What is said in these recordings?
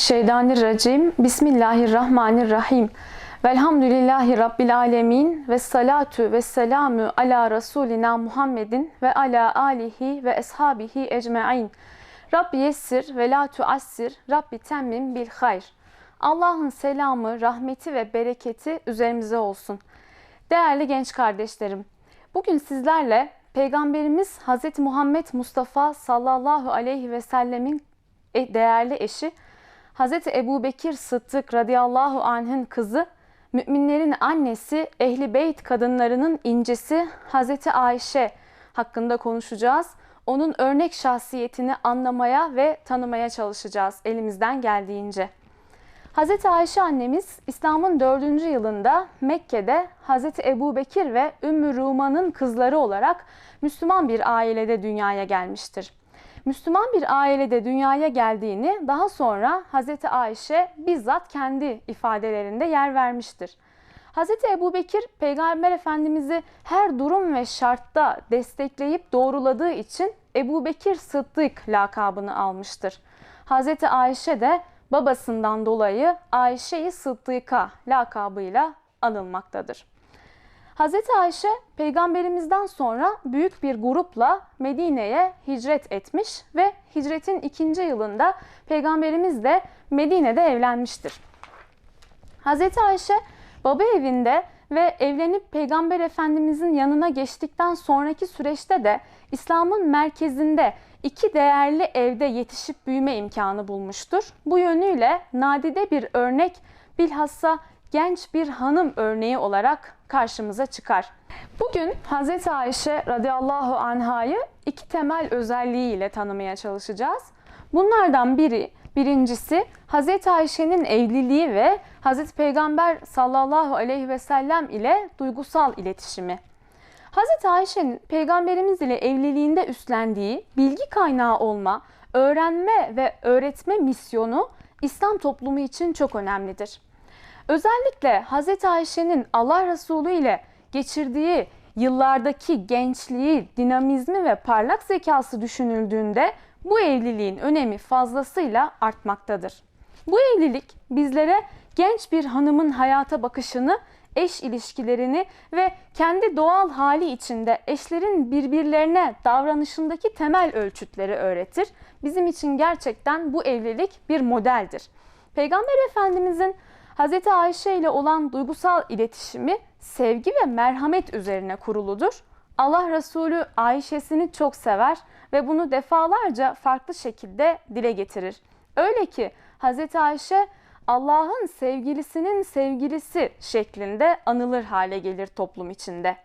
Euzubillahimineşşeytanirracim. Bismillahirrahmanirrahim. Velhamdülillahi Rabbil alemin. Ve salatu ve selamu ala Resulina Muhammedin ve ala alihi ve eshabihi ecmain. Rabbi yessir ve la tuassir. Rabbi temmim bil hayr. Allah'ın selamı, rahmeti ve bereketi üzerimize olsun. Değerli genç kardeşlerim, bugün sizlerle Peygamberimiz Hz. Muhammed Mustafa sallallahu aleyhi ve sellemin e- değerli eşi Hz. Ebu Bekir Sıddık radıyallahu anh'ın kızı, müminlerin annesi, ehli beyt kadınlarının incesi Hz. Ayşe hakkında konuşacağız. Onun örnek şahsiyetini anlamaya ve tanımaya çalışacağız elimizden geldiğince. Hz. Ayşe annemiz İslam'ın 4. yılında Mekke'de Hz. Ebu Bekir ve Ümmü Ruman'ın kızları olarak Müslüman bir ailede dünyaya gelmiştir. Müslüman bir ailede dünyaya geldiğini daha sonra Hz. Ayşe bizzat kendi ifadelerinde yer vermiştir. Hz. Ebu Bekir Peygamber Efendimiz'i her durum ve şartta destekleyip doğruladığı için Ebu Bekir Sıddık lakabını almıştır. Hz. Ayşe de babasından dolayı Ayşe-i Sıddıka lakabıyla anılmaktadır. Hz. Ayşe peygamberimizden sonra büyük bir grupla Medine'ye hicret etmiş ve hicretin ikinci yılında peygamberimiz de Medine'de evlenmiştir. Hz. Ayşe baba evinde ve evlenip Peygamber Efendimizin yanına geçtikten sonraki süreçte de İslam'ın merkezinde iki değerli evde yetişip büyüme imkanı bulmuştur. Bu yönüyle nadide bir örnek bilhassa genç bir hanım örneği olarak karşımıza çıkar. Bugün Hz. Ayşe radıyallahu anhayı iki temel özelliğiyle tanımaya çalışacağız. Bunlardan biri Birincisi Hz. Ayşe'nin evliliği ve Hz. Peygamber sallallahu aleyhi ve sellem ile duygusal iletişimi. Hz. Ayşe'nin peygamberimiz ile evliliğinde üstlendiği bilgi kaynağı olma, öğrenme ve öğretme misyonu İslam toplumu için çok önemlidir. Özellikle Hz. Ayşe'nin Allah Resulü ile geçirdiği yıllardaki gençliği, dinamizmi ve parlak zekası düşünüldüğünde bu evliliğin önemi fazlasıyla artmaktadır. Bu evlilik bizlere genç bir hanımın hayata bakışını, eş ilişkilerini ve kendi doğal hali içinde eşlerin birbirlerine davranışındaki temel ölçütleri öğretir. Bizim için gerçekten bu evlilik bir modeldir. Peygamber Efendimizin Hz. Ayşe ile olan duygusal iletişimi sevgi ve merhamet üzerine kuruludur. Allah Resulü Ayşe'sini çok sever ve bunu defalarca farklı şekilde dile getirir. Öyle ki Hz. Ayşe Allah'ın sevgilisinin sevgilisi şeklinde anılır hale gelir toplum içinde.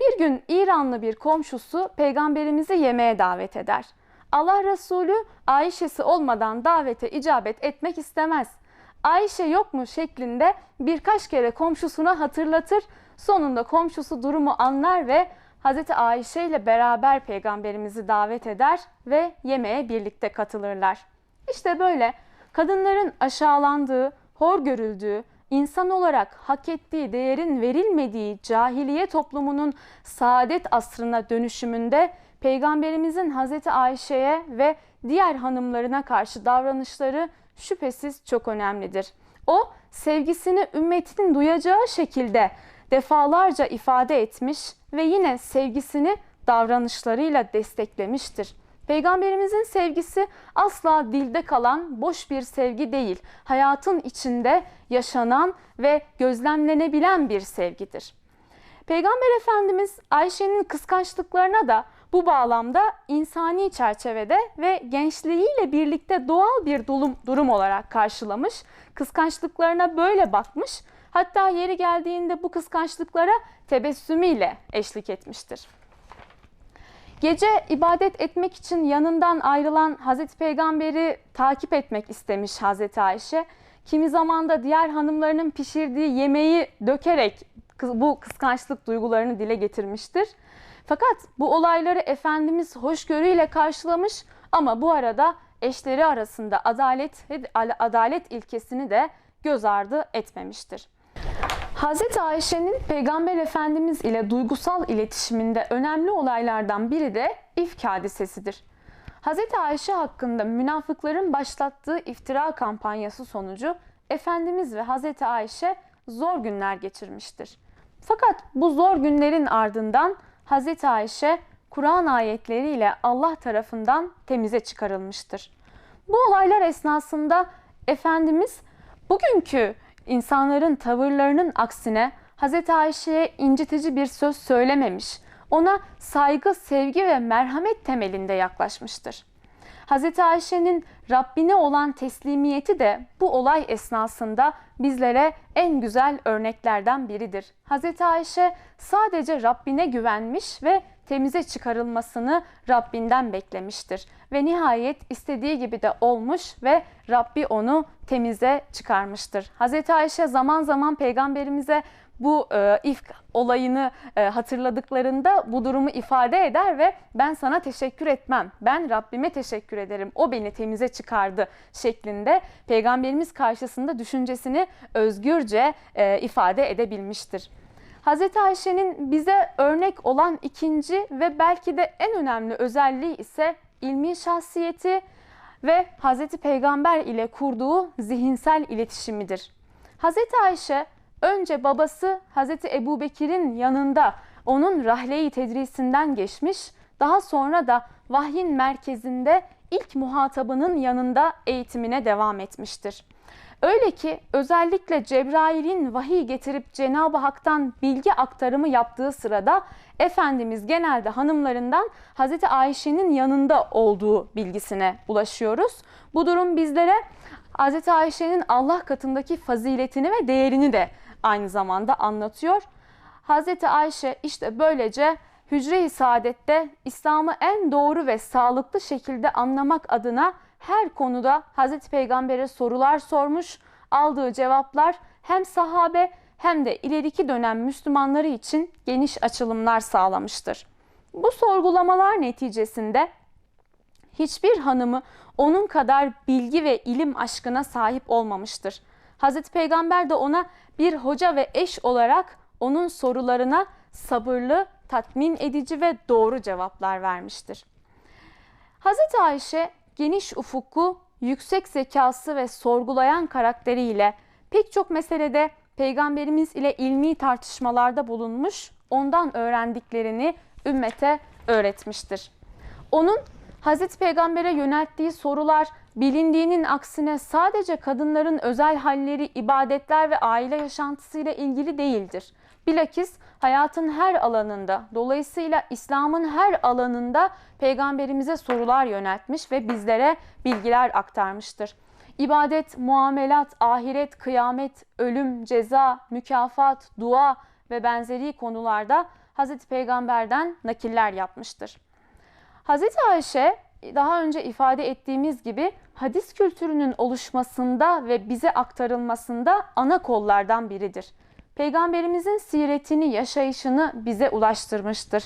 Bir gün İranlı bir komşusu peygamberimizi yemeğe davet eder. Allah Resulü Ayşe'si olmadan davete icabet etmek istemez. Ayşe yok mu şeklinde birkaç kere komşusuna hatırlatır. Sonunda komşusu durumu anlar ve Hz. Ayşe ile beraber peygamberimizi davet eder ve yemeğe birlikte katılırlar. İşte böyle kadınların aşağılandığı, hor görüldüğü, insan olarak hak ettiği değerin verilmediği cahiliye toplumunun saadet asrına dönüşümünde peygamberimizin Hz. Ayşe'ye ve diğer hanımlarına karşı davranışları şüphesiz çok önemlidir. O sevgisini ümmetinin duyacağı şekilde defalarca ifade etmiş ve yine sevgisini davranışlarıyla desteklemiştir. Peygamberimizin sevgisi asla dilde kalan boş bir sevgi değil, hayatın içinde yaşanan ve gözlemlenebilen bir sevgidir. Peygamber Efendimiz Ayşe'nin kıskançlıklarına da bu bağlamda insani çerçevede ve gençliğiyle birlikte doğal bir durum, durum olarak karşılamış, kıskançlıklarına böyle bakmış, hatta yeri geldiğinde bu kıskançlıklara tebessümüyle eşlik etmiştir. Gece ibadet etmek için yanından ayrılan Hazreti Peygamber'i takip etmek istemiş Hazreti Ayşe. Kimi zaman da diğer hanımlarının pişirdiği yemeği dökerek bu kıskançlık duygularını dile getirmiştir. Fakat bu olayları Efendimiz hoşgörüyle karşılamış ama bu arada eşleri arasında adalet adalet ilkesini de göz ardı etmemiştir. Hz. Ayşe'nin Peygamber Efendimiz ile duygusal iletişiminde önemli olaylardan biri de ifk hadisesidir. Hazreti Ayşe hakkında münafıkların başlattığı iftira kampanyası sonucu Efendimiz ve Hazreti Ayşe zor günler geçirmiştir. Fakat bu zor günlerin ardından Hazreti Ayşe Kur'an ayetleriyle Allah tarafından temize çıkarılmıştır. Bu olaylar esnasında Efendimiz bugünkü insanların tavırlarının aksine Hazreti Ayşe'ye incitici bir söz söylememiş, ona saygı, sevgi ve merhamet temelinde yaklaşmıştır. Hazreti Ayşe'nin Rabbine olan teslimiyeti de bu olay esnasında bizlere en güzel örneklerden biridir. Hazreti Ayşe sadece Rabbine güvenmiş ve temize çıkarılmasını Rabbinden beklemiştir. Ve nihayet istediği gibi de olmuş ve Rabbi onu temize çıkarmıştır. Hazreti Ayşe zaman zaman peygamberimize bu e, ifk olayını e, hatırladıklarında bu durumu ifade eder ve ben sana teşekkür etmem. Ben Rabbime teşekkür ederim. O beni temize çıkardı şeklinde peygamberimiz karşısında düşüncesini özgürce e, ifade edebilmiştir. Hazreti Ayşe'nin bize örnek olan ikinci ve belki de en önemli özelliği ise ilmi şahsiyeti ve Hazreti Peygamber ile kurduğu zihinsel iletişimidir. Hazreti Ayşe önce babası Hazreti Ebu Bekir'in yanında onun rahle-i tedrisinden geçmiş, daha sonra da vahyin merkezinde ilk muhatabının yanında eğitimine devam etmiştir. Öyle ki özellikle Cebrail'in vahiy getirip Cenab-ı Hak'tan bilgi aktarımı yaptığı sırada Efendimiz genelde hanımlarından Hazreti Ayşe'nin yanında olduğu bilgisine ulaşıyoruz. Bu durum bizlere Hazreti Ayşe'nin Allah katındaki faziletini ve değerini de aynı zamanda anlatıyor. Hazreti Ayşe işte böylece Hücre-i Saadet'te İslam'ı en doğru ve sağlıklı şekilde anlamak adına her konuda Hazreti Peygamber'e sorular sormuş, aldığı cevaplar hem sahabe hem de ileriki dönem Müslümanları için geniş açılımlar sağlamıştır. Bu sorgulamalar neticesinde hiçbir hanımı onun kadar bilgi ve ilim aşkına sahip olmamıştır. Hazreti Peygamber de ona bir hoca ve eş olarak onun sorularına sabırlı, tatmin edici ve doğru cevaplar vermiştir. Hazreti Ayşe geniş ufuklu, yüksek zekası ve sorgulayan karakteriyle pek çok meselede peygamberimiz ile ilmi tartışmalarda bulunmuş, ondan öğrendiklerini ümmete öğretmiştir. Onun Hazreti Peygamber'e yönelttiği sorular bilindiğinin aksine sadece kadınların özel halleri, ibadetler ve aile yaşantısıyla ilgili değildir. Bilakis hayatın her alanında, dolayısıyla İslam'ın her alanında peygamberimize sorular yöneltmiş ve bizlere bilgiler aktarmıştır. İbadet, muamelat, ahiret, kıyamet, ölüm, ceza, mükafat, dua ve benzeri konularda Hazreti Peygamber'den nakiller yapmıştır. Hazreti Ayşe daha önce ifade ettiğimiz gibi hadis kültürünün oluşmasında ve bize aktarılmasında ana kollardan biridir. Peygamberimizin siretini, yaşayışını bize ulaştırmıştır.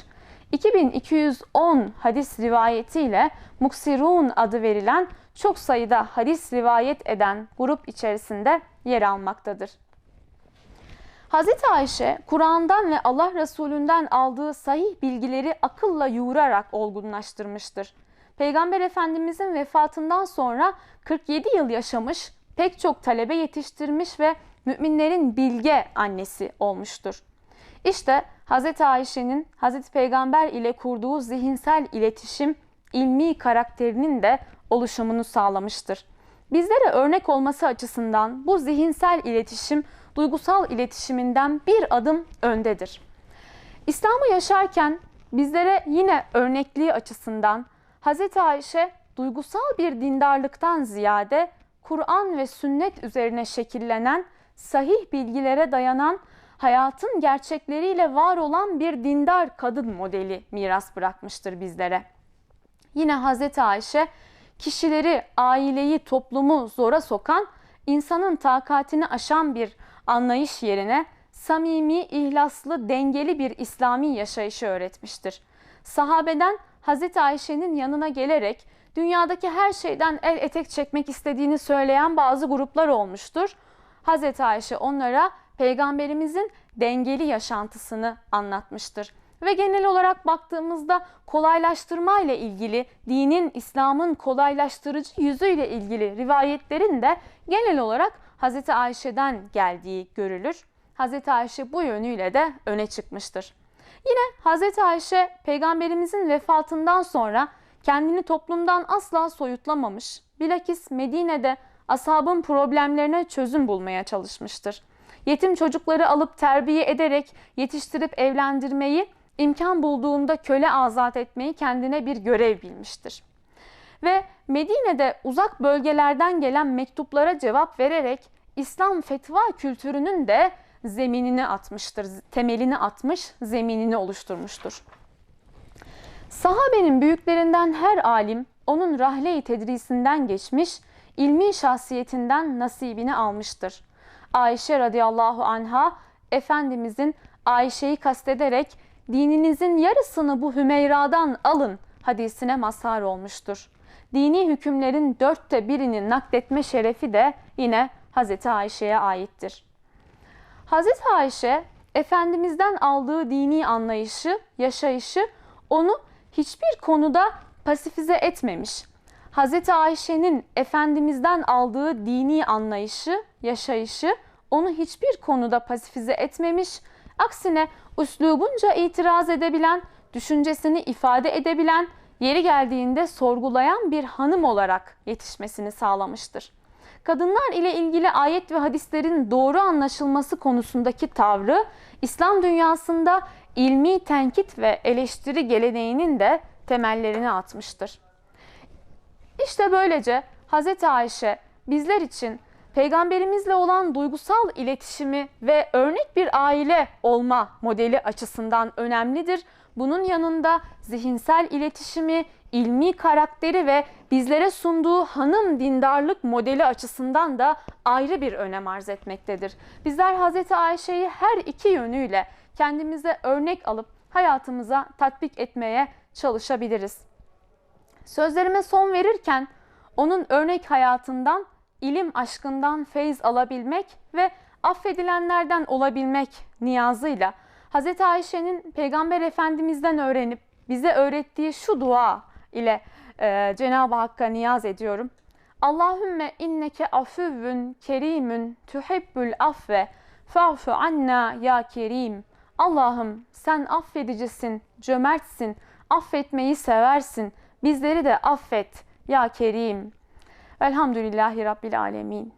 2210 hadis rivayetiyle Muksirun adı verilen çok sayıda hadis rivayet eden grup içerisinde yer almaktadır. Hazreti Ayşe, Kur'an'dan ve Allah Resulü'nden aldığı sahih bilgileri akılla yoğurarak olgunlaştırmıştır. Peygamber Efendimizin vefatından sonra 47 yıl yaşamış, pek çok talebe yetiştirmiş ve müminlerin bilge annesi olmuştur. İşte Hz. Ayşe'nin Hz. Peygamber ile kurduğu zihinsel iletişim ilmi karakterinin de oluşumunu sağlamıştır. Bizlere örnek olması açısından bu zihinsel iletişim duygusal iletişiminden bir adım öndedir. İslam'ı yaşarken bizlere yine örnekliği açısından Hz. Ayşe duygusal bir dindarlıktan ziyade Kur'an ve sünnet üzerine şekillenen, sahih bilgilere dayanan, hayatın gerçekleriyle var olan bir dindar kadın modeli miras bırakmıştır bizlere. Yine Hz. Ayşe kişileri, aileyi, toplumu zora sokan, insanın takatini aşan bir anlayış yerine samimi, ihlaslı, dengeli bir İslami yaşayışı öğretmiştir. Sahabeden Hazreti Ayşe'nin yanına gelerek dünyadaki her şeyden el etek çekmek istediğini söyleyen bazı gruplar olmuştur. Hazreti Ayşe onlara peygamberimizin dengeli yaşantısını anlatmıştır. ve genel olarak baktığımızda kolaylaştırma ile ilgili dinin İslam'ın kolaylaştırıcı yüzüyle ilgili rivayetlerin de genel olarak Hz. Ayşe'den geldiği görülür. Hz. Ayşe bu yönüyle de öne çıkmıştır. Yine Hz. Ayşe peygamberimizin vefatından sonra kendini toplumdan asla soyutlamamış. Bilakis Medine'de ashabın problemlerine çözüm bulmaya çalışmıştır. Yetim çocukları alıp terbiye ederek yetiştirip evlendirmeyi, imkan bulduğunda köle azat etmeyi kendine bir görev bilmiştir. Ve Medine'de uzak bölgelerden gelen mektuplara cevap vererek İslam fetva kültürünün de zeminini atmıştır, temelini atmış, zeminini oluşturmuştur. Sahabenin büyüklerinden her alim onun rahle-i tedrisinden geçmiş, ilmi şahsiyetinden nasibini almıştır. Ayşe radıyallahu anha Efendimizin Ayşe'yi kastederek dininizin yarısını bu Hümeyra'dan alın hadisine mazhar olmuştur. Dini hükümlerin dörtte birini nakletme şerefi de yine Hazreti Ayşe'ye aittir. Hazreti Ayşe Efendimiz'den aldığı dini anlayışı, yaşayışı onu hiçbir konuda pasifize etmemiş. Hazreti Ayşe'nin Efendimiz'den aldığı dini anlayışı, yaşayışı onu hiçbir konuda pasifize etmemiş. Aksine üslubunca itiraz edebilen, düşüncesini ifade edebilen, yeri geldiğinde sorgulayan bir hanım olarak yetişmesini sağlamıştır. Kadınlar ile ilgili ayet ve hadislerin doğru anlaşılması konusundaki tavrı İslam dünyasında ilmi tenkit ve eleştiri geleneğinin de temellerini atmıştır. İşte böylece Hz. Ayşe bizler için peygamberimizle olan duygusal iletişimi ve örnek bir aile olma modeli açısından önemlidir. Bunun yanında zihinsel iletişimi, ilmi karakteri ve bizlere sunduğu hanım dindarlık modeli açısından da ayrı bir önem arz etmektedir. Bizler Hz. Ayşe'yi her iki yönüyle kendimize örnek alıp hayatımıza tatbik etmeye çalışabiliriz. Sözlerime son verirken onun örnek hayatından, ilim aşkından feyz alabilmek ve affedilenlerden olabilmek niyazıyla Hz. Ayşe'nin Peygamber Efendimiz'den öğrenip bize öğrettiği şu dua ile e, Cenab-ı Hakk'a niyaz ediyorum. Allahümme inneke afüvün kerimün tuhibbül affe fa'fu anna ya kerim. Allah'ım sen affedicisin, cömertsin, affetmeyi seversin. Bizleri de affet ya Kerim. Velhamdülillahi Rabbil Alemin.